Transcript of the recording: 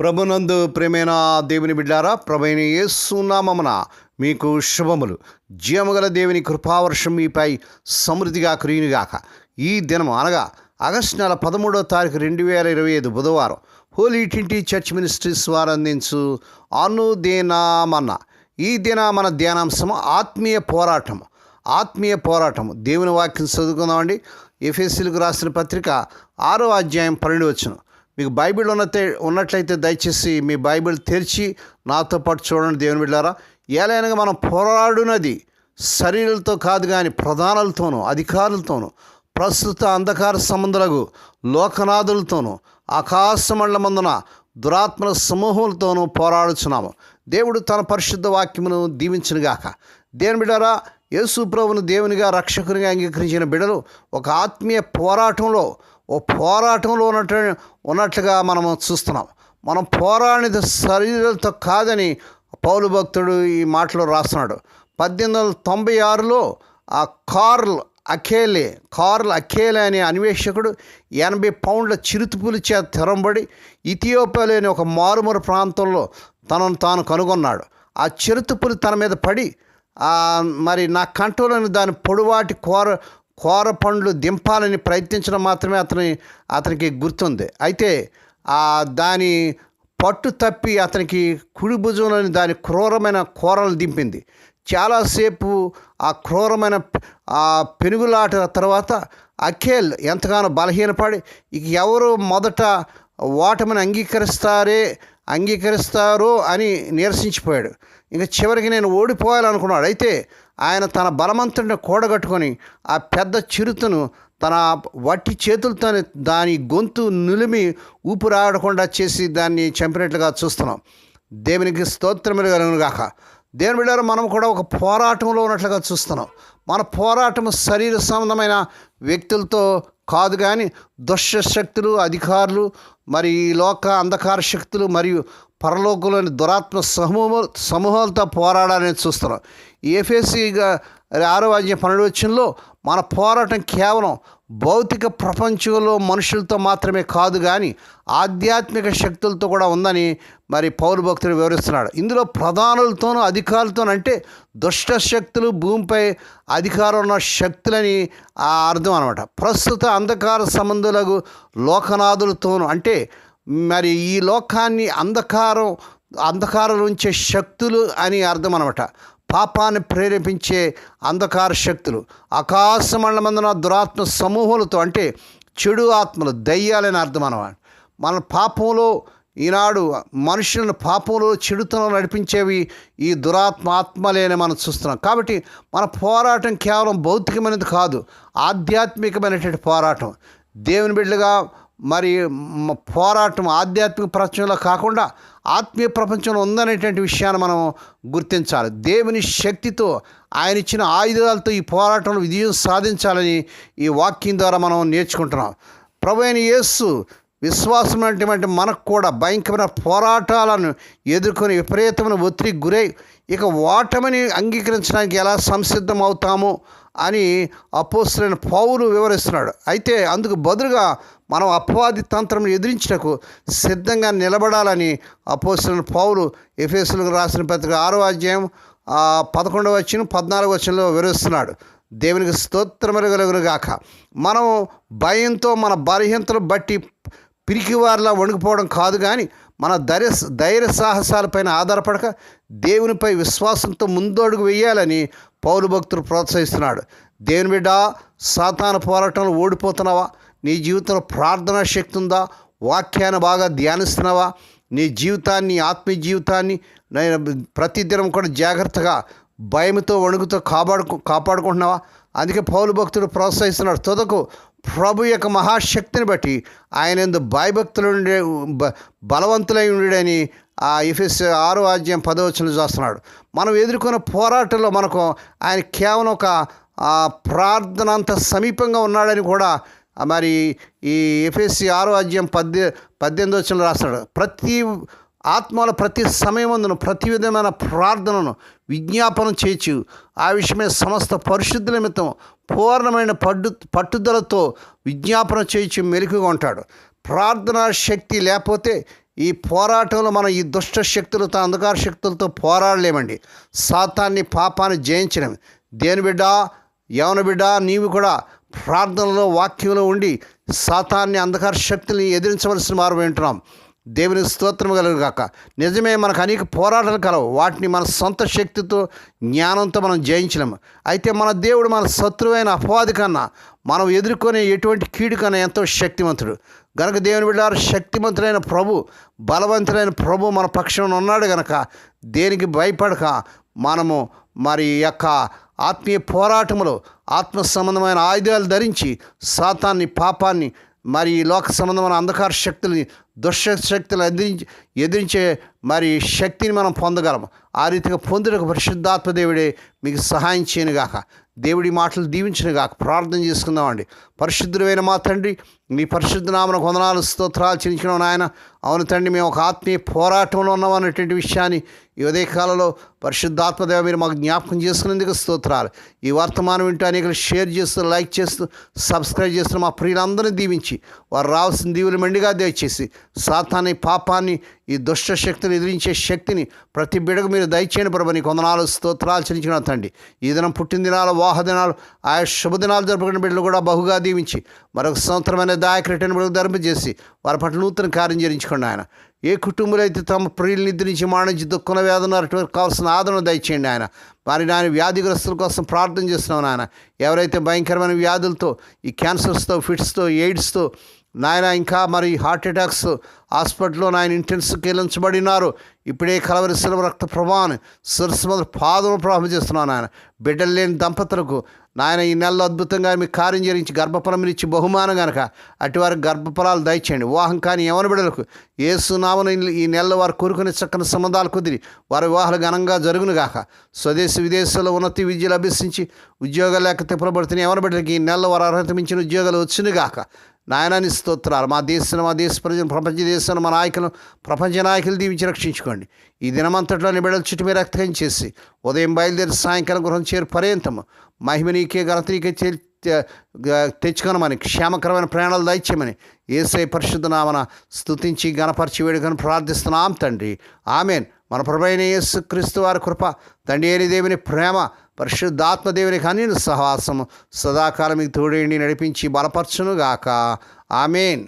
ప్రభునందు ప్రేమైన దేవుని బిడ్డారా ప్రభైన యేసునామమున మీకు శుభములు. జీవముగల దేవుని కృపావర్షం మీపై సమృద్ధిగా కురియునిగాక. ఈ దినం అనగా ఆగస్టు నెల పదమూడో తారీఖు రెండు వేల ఇరవై ఐదు బుధవారం హోలీ టింటి చర్చ్ మినిస్ట్రీస్ వారు అందించు అనుదేనామన్న. ఈ దిన మన ధ్యానాంశము ఆత్మీయ పోరాటం ఆత్మీయ పోరాటం దేవుని వాక్యం చదువుకుందామండి. ఎఫ్ఎస్సీలకు రాసిన పత్రిక ఆరో అధ్యాయం పన్నెండు వచ్చును మీకు బైబిల్ ఉన్నతే ఉన్నట్లయితే దయచేసి మీ బైబిల్ తెరిచి నాతో పాటు చూడండి దేవుని బిడ్డారా. ఏలైనగా మనం పోరాడునది శరీరాలతో కాదు కానీ ప్రధానులతోనూ అధికారులతోనూ ప్రస్తుత అంధకార సంబంధులకు లోకనాథులతోనూ ఆకాశమండలమందున దురాత్మల సమూహములతోనూ పోరాడుచున్నాము. దేవుడు తన పరిశుద్ధ వాక్యమును దీవించునుగాక. దేని బిడ్డారా యేసు ప్రభును దేవునిగా రక్షకునిగా అంగీకరించిన బిడ్డలు ఒక ఆత్మీయ పోరాటంలో ఓ పోరాటంలో ఉన్నట్టు ఉన్నట్లుగా మనము చూస్తున్నాం. మనం పోరాడినది శరీరాలతో కాదని పౌలు భక్తుడు ఈ మాటలో రాస్తున్నాడు. పద్దెనిమిది వందల తొంభై ఆరులో ఆ కార్ల్ అఖేలే కార్ల్ అఖేలే అనే అన్వేషకుడు ఎనభై పౌండ్ల చిరుతుపులి చేత తెరంబడి ఇథియోపియాలోని ఒక మారుమూల ప్రాంతంలో తనను తాను కనుగొన్నాడు. ఆ చిరుతుపులి తన మీద పడి మరి నా కంట్రోల్ని దాని పొడువాటి కూర కోర పండ్లు దింపాలని ప్రయత్నించడం మాత్రమే అతని అతనికి గుర్తుంది. అయితే ఆ దాని పట్టు తప్పి అతనికి కుడి భుజంలోని దాని క్రూరమైన కూరలు దింపింది. చాలాసేపు ఆ క్రూరమైన ఆ పెనుగులాట తర్వాత అఖేల్ ఎంతగానో బలహీనపడి ఇక ఎవరు మొదట ఓటమిని అంగీకరిస్తారే అంగీకరిస్తారో అని నిరసించిపోయాడు. ఇంకా చివరికి నేను ఓడిపోవాలనుకున్నాడు అయితే ఆయన తన బలమంతుడిని కూడగట్టుకొని ఆ పెద్ద చిరుతను తన వట్టి చేతులతో దాని గొంతు నులిమి ఊపిరాడకుండా చేసి దాన్ని చంపినట్లుగా చూస్తున్నాం. దేవునికి స్తోత్రములు గాక. దేవుని బిడ్డారు మనం కూడా ఒక పోరాటంలో ఉన్నట్లుగా చూస్తున్నాం. మన పోరాటం శరీర సంబంధమైన వ్యక్తులతో కాదు కానీ దుష్టశక్తులు అధికారులు మరి ఈ లోక అంధకార శక్తులు మరియు పరలోకంలోని దురాత్మ సమూహ సమూహాలతో పోరాడాలని చూస్తున్నాం. ఏఫేసీగా ఆరో అధ్యాయ పన్నెండు వచ్చంలో మన పోరాటం కేవలం భౌతిక ప్రపంచంలో మనుషులతో మాత్రమే కాదు కానీ ఆధ్యాత్మిక శక్తులతో కూడా ఉందని మరి పౌరు భక్తుడు వివరిస్తున్నాడు. ఇందులో ప్రధానులతోనూ అధికారులతోనూ అంటే దుష్ట శక్తులు భూమిపై అధికారం ఉన్న శక్తులని ఆ అర్థం అనమాట ప్రస్తుత అంధకార సంబంధులకు లోకనాథులతోనూ అంటే మరి ఈ లోకాన్ని అంధకారం అంధకారం ఉంచే శక్తులు అని అర్థం అనమాట పాపాన్ని ప్రేరేపించే అంధకార శక్తులు ఆకాశమండలమందున దురాత్మ సమూహాలతో అంటే చెడు ఆత్మలు దయ్యాలని అర్థం అనమాట మన పాపంలో ఈనాడు మనుషులను పాపంలో చెడుతనం నడిపించేవి ఈ దురాత్మ ఆత్మలేని మనం చూస్తున్నాం. కాబట్టి మన పోరాటం కేవలం భౌతికమైనది కాదు ఆధ్యాత్మికమైనటువంటి పోరాటం. దేవుని బిడ్డలుగా మరి పోరాటం ఆధ్యాత్మిక ప్రపంచంలో కాకుండా ఆత్మీయ ప్రపంచంలో ఉందనేటువంటి విషయాన్ని మనం గుర్తించాలి. దేవుని శక్తితో ఆయన ఇచ్చిన ఆయుధాలతో ఈ పోరాటంలో విజయం సాధించాలని ఈ వాక్యం ద్వారా మనం నేర్చుకుంటున్నాం. ప్రభు అయిన యేస్సు విశ్వాసం అంటే మనకు కూడా భయంకరమైన పోరాటాలను ఎదుర్కొని విపరీతమైన ఒత్తిడికి గురై ఇక ఓటమిని అంగీకరించడానికి ఎలా సంసిద్ధం అవుతాము అని అపోస్తులైన పౌరు వివరిస్తున్నాడు. అయితే అందుకు బదులుగా మనం అపవాది తంత్రం ఎదిరించటకు సిద్ధంగా నిలబడాలని అపోస్తులైన పౌరు ఎఫ్ఎస్లకు రాసిన పత్రిక ఆరో అధ్యాయం పదకొండవ వచ్చిన పద్నాలుగు వచ్చినలో వివరిస్తున్నాడు. దేవునికి స్తోత్రమెరగలుగును గాక. మనం భయంతో మన బలహీనతను బట్టి పిరికివారిలా వణుకుపోవడం కాదు కానీ మన ధైర్య ధైర్య సాహసాలపైన ఆధారపడక దేవునిపై విశ్వాసంతో ముందడుగు వేయాలని పౌరు భక్తులు ప్రోత్సహిస్తున్నాడు. దేవుని బిడ్డ సాతాన పోరాటంలో ఓడిపోతున్నావా? నీ జీవితంలో ప్రార్థనా శక్తి ఉందా? వాక్యాన్ని బాగా ధ్యానిస్తున్నావా? నీ జీవితాన్ని ఆత్మీయ జీవితాన్ని నేను ప్రతిదినం కూడా జాగ్రత్తగా భయంతో వణుకుతో కాపాడుకు కాపాడుకుంటున్నావా? అందుకే పౌలు భక్తుడు ప్రోత్సహిస్తున్నాడు. తుదకు ప్రభు యొక్క మహాశక్తిని బట్టి ఆయన ఎందు భయభక్తులు ఉండే బ- బలవంతులై ఉండడని ఆ ఎఫ్ఎస్ ఆరో ఆజ్యం పదవచనం చేస్తున్నాడు. మనం ఎదుర్కొన్న పోరాటంలో మనకు ఆయన కేవలం ఒక ప్రార్థన అంత సమీపంగా ఉన్నాడని కూడా మరి ఈ ఎఫ్ఎస్సి ఆరో అధ్యాయం పద్దె పద్దెనిమిది వచ్చిన రాస్తున్నాడు. ప్రతి ఆత్మల ప్రతి సమయమందును ప్రతి విధమైన ప్రార్థనను విజ్ఞాపనం చేయచ్చు ఆ విషయమే సమస్త పరిశుద్ధుల నిమిత్తం పూర్ణమైన పట్టు పట్టుదలతో విజ్ఞాపన చేయొచ్చు మెలుకుగా ఉంటాడు. ప్రార్థనా శక్తి లేకపోతే ఈ పోరాటంలో మనం ఈ దుష్ట శక్తులతో అంధకార శక్తులతో పోరాడలేమండి. సాతాన్ని పాపాన్ని జయించలేము దేని బిడ్డ? యవన బిడ్డ? నీవు కూడా ప్రార్థనలో వాక్యంలో ఉండి సాతాన్ని అంధకార శక్తుల్ని ఎదిరించవలసిన వారు వింటున్నాం దేవుని స్తోత్రం కలుగు కాక నిజమే మనకు అనేక పోరాటాలు కలవు. వాటిని మన సొంత శక్తితో జ్ఞానంతో మనం జయించలేము. అయితే మన దేవుడు మన శత్రువైన అపవాది కన్నా మనం ఎదుర్కొనే ఎటువంటి కీడు కన్నా ఎంతో శక్తివంతుడు. గనక దేవుని బిడ్డారు శక్తివంతుడైన ప్రభు బలవంతుడైన ప్రభు మన పక్షంలో ఉన్నాడు గనక దేనికి భయపడక మనము మరి యొక్క ఆత్మీయ పోరాటములో ఆత్మ సంబంధమైన ఆయుధాలు ధరించి సాతాన్ని పాపాన్ని మరి ఈ లోక సంబంధమైన అంధకార శక్తుల్ని దుష్టశక్తులు ఎదిరించి ఎదిరించే మరి శక్తిని మనం పొందగలం ఆ రీతిగా పొందుటకు పరిశుద్ధాత్మ దేవుడే మీకు సహాయం చేయనుగాక. దేవుడి మాటలు దీవించినగాక. ప్రార్థన చేసుకుందామండి. పరిశుద్ధులమైన మా తండ్రి మీ పరిశుద్ధనామన కొందనాలు స్తోత్రాలు చెల్లించిన నాయన. అవును తండ్రి మేము ఒక ఆత్మీయ పోరాటంలో ఉన్నాం అనేటువంటి విషయాన్ని ఈ ఉదయ కాలంలో పరిశుద్ధాత్మదేవ మీరు మాకు జ్ఞాపకం చేసుకునేందుకు స్తోత్రాలు. ఈ వర్తమానం వింటూ అనేకలు షేర్ చేస్తూ లైక్ చేస్తూ సబ్స్క్రైబ్ చేస్తున్న మా ప్రియులందరినీ దీవించి వారు రావాల్సిన దీవులు మెండుగా దయచేసి సాతాన్ని పాపాన్ని ఈ దుష్ట శక్తిని ఎదిరించే శక్తిని ప్రతి బిడకు మీరు దయచేయని ప్రభు. నీ కొందనాలు స్తోత్రాలు చెల్లించిన తండ్రి. ఈ దినం పుట్టిన దినాలు వాహ దినాలు ఆయా శుభదినాలు జరుపుకున్న బిడ్డలు కూడా బహుగా దీవించి మరొక సంవత్సరమైన దాయక రిటర్న్ ధర్మ ధరింపజేసి వారి పట్ల నూతన కార్యం చేయించుకోండి ఆయన. ఏ కుటుంబాలు అయితే తమ ప్రియులు నిద్రించి మాణించి దుఃఖన వేదన అటువంటి కావాల్సిన ఆదరణ దయచేయండి ఆయన. మరి నాయన వ్యాధిగ్రస్తుల కోసం ప్రార్థన చేస్తున్నాం నాయన. ఎవరైతే భయంకరమైన వ్యాధులతో ఈ క్యాన్సర్స్తో ఫిట్స్తో ఎయిడ్స్తో నాయన ఇంకా మరి హార్ట్ అటాక్స్ హాస్పిటల్లో నాయన ఇంటెన్స్ వెళ్ళించబడినారు ఇప్పుడే కలవరిసిన రక్త ప్రభావాన్ని శిరస్సు మొదలు పాదము ప్రారంభం చేస్తున్నాను నాయన. బిడ్డలు లేని దంపతులకు నాయన ఈ నెలలో అద్భుతంగా మీకు కార్యం జరిగించి గర్భఫలం ఇచ్చి బహుమానం గనక అటువారికి గర్భఫలాలు దయచేయండి. వివాహం కానీ యవన బిడలకు ఏసునామను ఈ నెలలో వారు కోరుకునే చక్కని సంబంధాలు కుదిరి వారి వివాహాలు ఘనంగా జరుగునుగాక స్వదేశ విదేశాల్లో ఉన్నతి విద్యలు అభ్యసించి ఉద్యోగాలు లేక తిప్పబడుతున్న యవన బిడ్డలకి ఈ నెలలో వారు అర్హత మించిన ఉద్యోగాలు వచ్చిన నాయనాని నాయనాన్ని స్తోత్రాలు. మా దేశాన్ని మా దేశ ప్రజలు ప్రపంచ దేశంలో మా నాయకులు ప్రపంచ నాయకులు దీవించి రక్షించుకోండి. ఈ దినమంతట్లో నిబిడల చుట్టూ మీరు రక్తం చేసి ఉదయం బయలుదేరి సాయంకాలం గృహం చేరు పర్యంతము. మహిమ నీకే ఘనత నీకే తెచ్చుకొనమని క్షేమకరమైన ప్రయాణాలు దయచేయమని ఏసై పరిశుద్ధ నామన స్థుతించి గణపరిచి వేడుకను ప్రార్థిస్తున్నాం తండ్రి. ఆమెన్. మన ప్రభైన యేసు క్రీస్తు వారి కృప తండ్రి అయిన దేవుని ప్రేమ పరిశుద్ధాత్మ దేవుని కనీన సహవాసము. సదాకాలం మీకు తోడేండి నడిపించి బలపరచునుగాక. ఆమెన్.